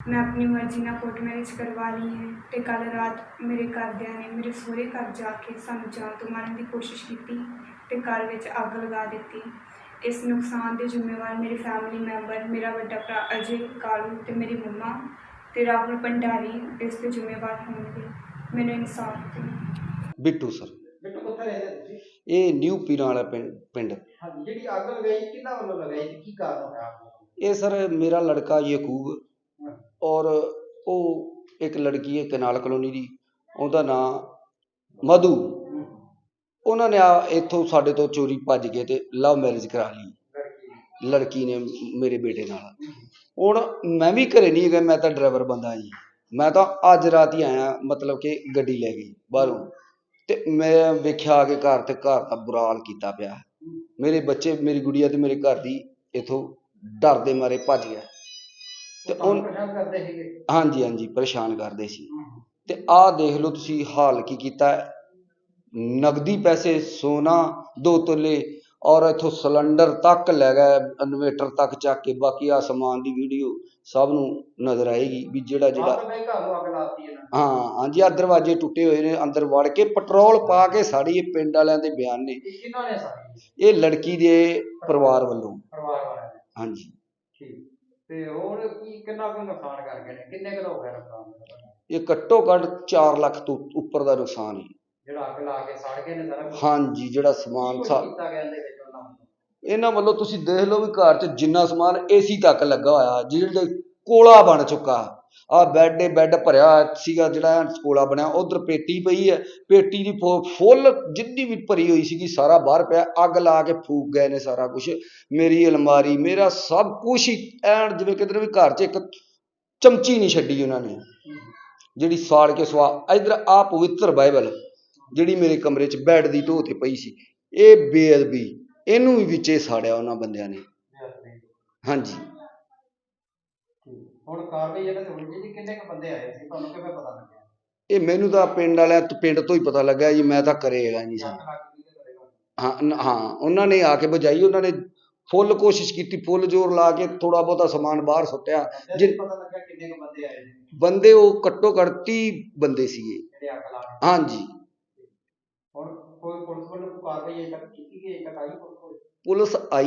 ਮੈਂ ਆਪਣੀ ਮਰਜ਼ੀ ਨਾਲ ਕੋਰਟ ਮੈਰਿਜ ਕਰਵਾ ਲਈ ਹੈ ਤੇ ਕੱਲ ਰਾਤ ਮੇਰੇ ਘਰਦਿਆਂ ਨੇ ਮੇਰੇ ਸਹੁਰੇ ਘਰ ਜਾ ਕੇ ਸਾਨੂੰ ਜਾਨ ਤੋਂ ਮਾਰਨ ਦੀ ਕੋਸ਼ਿਸ਼ ਕੀਤੀ ਤੇ ਘਰ ਵਿੱਚ ਅੱਗ ਲਗਾ ਦਿੱਤੀ। ਇਸ ਨੁਕਸਾਨ ਦੇ ਜ਼ਿੰਮੇਵਾਰ ਮੇਰੇ ਫੈਮਿਲੀ ਮੈਂਬਰ ਮੇਰਾ ਵੱਡਾ ਭਰਾ ਅਜੇ ਕਾਲੂ ਤੇ ਮੇਰੀ ਮੰਮਾ ਤੇ ਰਾਹੁਲ ਭੰਡਾਰੀ ਇਸ ਦੇ ਜ਼ਿੰਮੇਵਾਰ ਹੋਣਗੇ। ਮੈਨੂੰ ਇਨਸਾਫ ਦਿਓ। ਬਿੱਟੂ ਸਰ। ਬਿੱਟੂ ਕਿੱਥੇ ਰਹਿੰਦੇ ਤੁਸੀਂ ਇਹ ਨਿਊ ਪੀਰਾਂ ਵਾਲਾ ਪਿੰਡ ਪਿੰਡ। ਹਾਂਜੀ ਜਿਹੜੀ ਅੱਗ ਲਗਾਈ ਕਿਹਨਾਂ ਵੱਲੋਂ ਲਗਾਈ ਤੇ ਕੀ ਕਾਰਨ ਹੋਇਆ? ਇਹ ਸਰ ਮੇਰਾ ਲੜਕਾ ਯਕੂਬ? ਔਰ ਉਹ ਇੱਕ ਲੜਕੀ ਹੈ ਕਨਾਲ ਕਲੋਨੀ ਦੀ, ਉਹਦਾ ਨਾਂ ਮਧੂ। ਉਹਨਾਂ ਨੇ ਆ ਇੱਥੋਂ ਸਾਡੇ ਤੋਂ ਚੋਰੀ ਭੱਜ ਕੇ ਤੇ ਲਵ ਮੈਰਿਜ ਕਰਾ ਲਈ। ਲੜਕੀ ਨੇ ਮੇਰੇ ਬੇਟੇ ਨਾਲ। ਹੁਣ ਮੈਂ ਵੀ ਘਰੇ ਨਹੀਂ ਹੈਗਾ, ਮੈਂ ਤਾਂ ਡਰਾਈਵਰ ਬੰਦਾ ਜੀ। ਮੈਂ ਤਾਂ ਅੱਜ ਰਾਤ ਹੀ ਆਇਆ, ਮਤਲਬ ਕਿ ਗੱਡੀ ਲੈ ਗਈ ਬਾਹਰੋਂ। ਤੇ ਮੈਂ ਵੇਖਿਆ ਆ ਕੇ ਘਰ ਤੇ ਘਰ ਦਾ ਬੁਰਾ ਹਾਲ ਕੀਤਾ ਪਿਆ। ਮੇਰੇ ਬੱਚੇ, ਮੇਰੀ ਗੁੜੀਆ ਤੇ ਮੇਰੇ ਘਰ ਦੀ ਇਥੋਂ ਡਰਦੇ ਮਾਰੇ ਭੱਜ ਗਿਆ। ਤੇ ਉਹ ਪਰੇਸ਼ਾਨ ਕਰਦੇ ਸੀਗੇ? ਹਾਂਜੀ ਹਾਂਜੀ ਪਰੇਸ਼ਾਨ ਕਰਦੇ ਸੀ। ਤੇ ਆਹ ਦੇਖ ਲਓ ਤੁਸੀਂ ਹਾਲ ਕੀ ਕੀਤਾ ਹੈ। ਨਗਦੀ ਪੈਸੇ ਸੋਨਾ ਦੋ ਤੋਲੇ ਔਰ ਇਥੋਂ ਸਿਲੰਡਰ ਤੱਕ ਲੈ ਗਏ ਇਨਵੇਟਰ ਤੱਕ ਚੱਕ ਕੇ। ਬਾਕੀ ਆ ਸਮਾਨ ਦੀ ਵੀਡੀਓ ਸਭ ਨੂੰ ਨਜ਼ਰ ਆਏਗੀ ਵੀ ਜਿਹੜਾ ਜਿਹੜਾ ਆਪ ਮੈਂ ਘਰ ਨੂੰ ਅੱਗ ਲਾਤੀ ਇਹਨਾਂ ਨੇ। ਹਾਂ ਹਾਂਜੀ ਆ ਦਰਵਾਜ਼ੇ ਟੁੱਟੇ ਹੋਏ ਨੇ ਅੰਦਰ ਵੜ ਕੇ ਪੈਟਰੋਲ ਪਾ ਕੇ ਸਾੜੀ ਇਹ ਪਿੰਡ ਵਾਲਿਆਂ ਦੇ ਬਿਆਨ ਨੇ। ਇਹ ਕਿਹਨਾਂ ਨੇ ਸਾਰੀ? ਇਹ ਲੜਕੀ ਦੇ ਪਰਿਵਾਰ ਵੱਲੋਂ। ਪਰਿਵਾਰ ਵਾਲਿਆਂ ਨੇ। ਹਾਂਜੀ। ਠੀਕ। ਤੇ ਹੋਰ ਕੀ ਕਿੰਨਾ ਕੁ ਨੁਕਸਾਨ ਕਰ ਗਏ ਨੇ? ਕਿੰਨੇ ਕੁ ਦਾ ਹੋ ਗਿਆ ਨੁਕਸਾਨ ਇਹ ਘੱਟੋ ਘੱਟ 4 ਲੱਖ ਤੋਂ ਉੱਪਰ ਦਾ ਨੁਕਸਾਨ ਹੈ। ਜਿਹੜਾ ਅੱਗ ਲਾ ਕੇ ਸੜ ਗਏ ਨੇ ਸਾਰਾ ਕੁਛ? ਹਾਂਜੀ ਜਿਹੜਾ ਸਮਾਨ ਕੀ ਸਾ ਕੀਤਾ ਗਿਆ ਇਹਦੇ ਵਿੱਚ ਉਹਨਾਂ ਵੱਲੋਂ? ਇਹਨਾਂ ਵੱਲੋਂ ਤੁਸੀਂ ਦੇਖ ਲਓ ਵੀ ਘਰ 'ਚ ਜਿੰਨਾ ਸਮਾਨ ਏਸੀ ਤੱਕ ਲੱਗਾ ਹੋਇਆ ਜਿਹੜੇ ਕੋਲਾ ਬਣ ਚੁੱਕਾ। ਆ ਬੈੱਡ ਏ ਬੈੱਡ ਭਰਿਆ ਸੀਗਾ ਜਿਹੜਾ ਕੋਲਾ ਬਣਿਆ ਉਧਰ ਪੇਟੀ ਪਈ ਹੈ ਪੇਟੀ ਦੀ ਫੁੱਲ ਜਿੰਨੀ ਵੀ ਭਰੀ ਹੋਈ ਸੀਗੀ ਸਾਰਾ ਬਾਹਰ ਪਿਆ ਅੱਗ ਲਾ ਕੇ ਫੂਕ ਗਏ ਨੇ ਸਾਰਾ ਕੁਝ ਮੇਰੀ ਅਲਮਾਰੀ ਮੇਰਾ ਸਭ ਕੁਝ ਹੀ ਐਨ ਜਿਵੇਂ ਕਿਤੇ ਵੀ ਘਰ 'ਚ ਇੱਕ ਚਮਚੀ ਨਹੀਂ ਛੱਡੀ ਉਹਨਾਂ ਨੇ ਜਿਹੜੀ ਸਾੜ ਕੇ ਸਵਾ ਇਧਰ ਆ ਪਵਿੱਤਰ ਬਾਈਬਲ ਜਿਹੜੀ ਮੇਰੇ ਕਮਰੇ 'ਚ ਬੈੱਡ ਦੀ ਢੋਹ ਤੇ ਪਈ ਸੀ ਇਹ ਬੇਅਦਬੀ ਇਹਨੂੰ ਵੀ ਵਿੱਚੇ ਸਾੜਿਆ ਉਹਨਾਂ ਬੰਦਿਆਂ ਨੇ। ਹਾਂਜੀ। ਹੁਣ ਕਾਰਵਾਈ ਇਹਨਾਂ ਤੇ ਹੋਣੀ ਚਾਹੀਦੀ ਕਿੰਨੇ ਕੁ ਬੰਦੇ ਆਏ ਸੀ ਤੁਹਾਨੂੰ ਕਿਵੇਂ ਪਤਾ ਲੱਗਿਆ? ਇਹ ਮੈਨੂੰ ਤਾਂ ਪਿੰਡ ਵਾਲਿਆਂ ਤੋਂ ਪਿੰਡ ਤੋਂ ਹੀ ਪਤਾ ਲੱਗਾ ਜੀ ਮੈਂ ਤਾਂ ਸੀ ਕਰੇਗਾ ਹਾਂ ਨ- ਹਾਂ ਉਹਨਾਂ ਨੇ ਆ ਕੇ ਬੁਝਾਈ ਉਹਨਾਂ ਨੇ ਫੁੱਲ ਕੋਸ਼ਿਸ਼ ਕੀਤੀ ਫੁੱਲ ਜ਼ੋਰ ਲਾ ਕੇ ਥੋੜਾ ਬਹੁਤਾ ਸਮਾਨ ਬਾਹਰ ਸੁੱਟਿਆ। ਜੇ ਜਿ- ਪਤਾ ਲੱਗਾ ਕਿੰਨੇ ਕੁ ਬੰਦੇ ਆਏ ਨੇ? ਬੰਦੇ ਉਹ ਘੱਟੋ ਘੱਟ 30 ਬੰਦੇ ਸੀਗੇ। ਜਿਹੜੇ ਅੱਗ ਲਾ ਕੇ ਹਾਂਜੀ। ਹੁਣ ਕੋਈ ਪੁਲਿਸ ਵੱਲੋਂ ਕੋਈ ਕਾਰਵਾਈ ਅਜੇ ਤੱਕ ਕੀਤੀ ਗਈ ਅਜੇ ਤੱਕ ਆਈ ਪੁਲਿਸ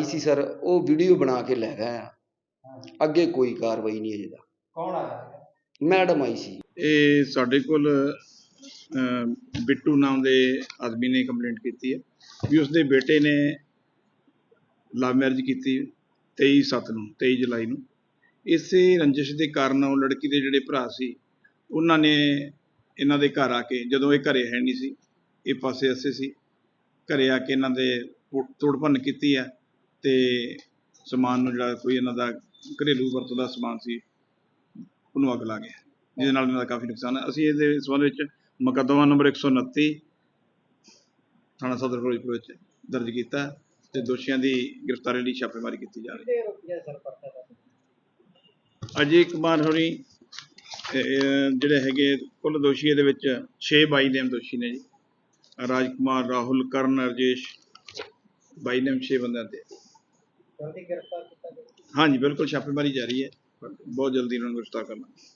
ਸੀ ਸਰ ਉਹ ਵੀਡੀਓ ਬਣਾ ਕੇ ਲੈ ਗਏ ਆ। ਹਾਂ। ਅੱਗੇ ਕੋਈ ਕਾਰਵਾਈ ਨਹੀਂ ਅਜੇ ਤੱਕ। ਕੌਣ ਆਇਆ? ਮੈਡਮ ਆਈ ਸੀ। ਇਹ ਸਾਡੇ ਕੋਲ ਬਿੱਟੂ ਨਾਮ ਦੇ ਆਦਮੀ ਨੇ ਕੰਪਲੇਂਟ ਕੀਤੀ ਹੈ ਵੀ ਉਸਦੇ ਬੇਟੇ ਨੇ ਲਵ ਮੈਰਿਜ ਕੀਤੀ 23 ਸੱਤ ਨੂੰ 23 ਜੁਲਾਈ ਨੂੰ। ਇਸੇ ਰੰਜਿਸ਼ ਦੇ ਕਾਰਨ ਉਹ ਲੜਕੀ ਦੇ ਜਿਹੜੇ ਭਰਾ ਸੀ ਉਹਨਾਂ ਨੇ ਇਹਨਾਂ ਦੇ ਘਰ ਆ ਕੇ ਜਦੋਂ ਇਹ ਘਰੇ ਹੈ ਨਹੀਂ ਸੀ ਇਹ ਪਾਸੇ ਅਸੇ ਸੀ ਘਰੇ ਆ ਕੇ ਇਹਨਾਂ ਦੇ ਤੋੜ- ਤੋੜ ਭੰਨ ਕੀਤੀ ਹੈ ਤੇ ਸਮਾਨ ਨੂੰ ਜਿਹੜਾ ਕੋਈ ਇਹਨਾਂ ਦਾ ਘਰੇਲੂ ਵਰਤੋਂ ਦਾ ਸਮਾਨ ਸੀ ਉਹਨੂੰ ਅੱਗ ਲਾ ਗਿਆ। ਜਿਹਦੇ ਨਾਲ ਇਹਨਾਂ ਦਾ ਕਾਫੀ ਨੁਕਸਾਨ ਹੈ। ਅਸੀਂ ਇਹਦੇ ਸੰਬੰਧ ਵਿੱਚ ਮੁਕੱਦਮਾ ਨੰਬਰ 129 ਥਾਣਾ ਸਦਰ ਫਿਰੋਜ਼ਪੁਰ ਵਿੱਚ ਦਰਜ ਕੀਤਾ ਤੇ ਦੋਸ਼ੀਆਂ ਦੀ ਗ੍ਰਿਫਤਾਰੀ ਲਈ ਛਾਪੇਮਾਰੀ ਕੀਤੀ ਜਾ ਰਹੀ ਹੈ। ਅਜੇ ਕੁਮਾਰ ਅਹ, ਜਿਹੜੇ ਹੈਗੇ ਕੁੱਲ ਦੋਸ਼ੀ ਇਹਦੇ ਵਿੱਚ 6 ਬਾਈ ਨੇਮ ਦੋਸ਼ੀ ਨੇ ਜੀ। ਰਾਜ ਕੁਮਾਰ ਰਾਹੁਲ ਕਰਨ ਰਜੇਸ਼ ਬਾਈ ਨੇਮ 6 ਬੰਦਿਆਂ ਤੇ। ਗ੍ਰਿਫਤਾਰ ਹਾਂਜੀ ਬਿਲਕੁਲ ਛਾਪੇਮਾਰੀ ਜਾਰੀ ਹੈ ਬਹੁਤ ਜਲਦੀ ਇਹਨਾਂ ਨੂੰ ਗ੍ਰਿਫਤਾਰ ਕਰਨਾ